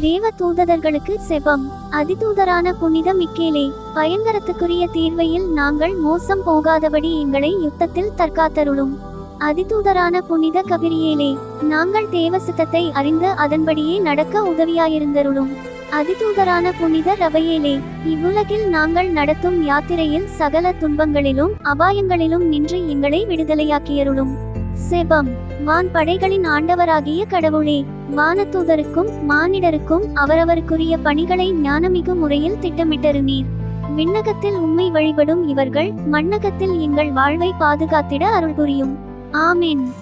தேவ தூதர்களுக்கு செபம். அதிதூதரான புனித மிக்கேலே பயங்கரத்துக்குரிய தீர்வையில் நாங்கள் மோசம் போகாதபடி எங்களை யுத்தத்தில் தற்காத்தருளும். அதிதூதரான புனித கபிரியேலே நாங்கள் தேவ சித்தத்தை அறிந்து அதன்படியே நடக்க உதவியாயிருந்தருளும். அதிதூதரான புனித ரபையேலே இவ்வுலகில் நாங்கள் நடத்தும் யாத்திரையில் சகல துன்பங்களிலும் அபாயங்களிலும் நின்று எங்களை விடுதலையாக்கியருளும். செபம் வான் படைகளின் ஆண்டவராகிய கடவுளே வானதூதருக்கும் மானிடருக்கும் அவரவருக்குரிய பணிகளை ஞானமிகு முறையில் திட்டமிட்டருநீர். விண்ணகத்தில் உண்மை வழிபடும் இவர்கள் மண்ணகத்தில் எங்கள் வாழ்வை பாதுகாத்திட அருள் புரியும். ஆமென்.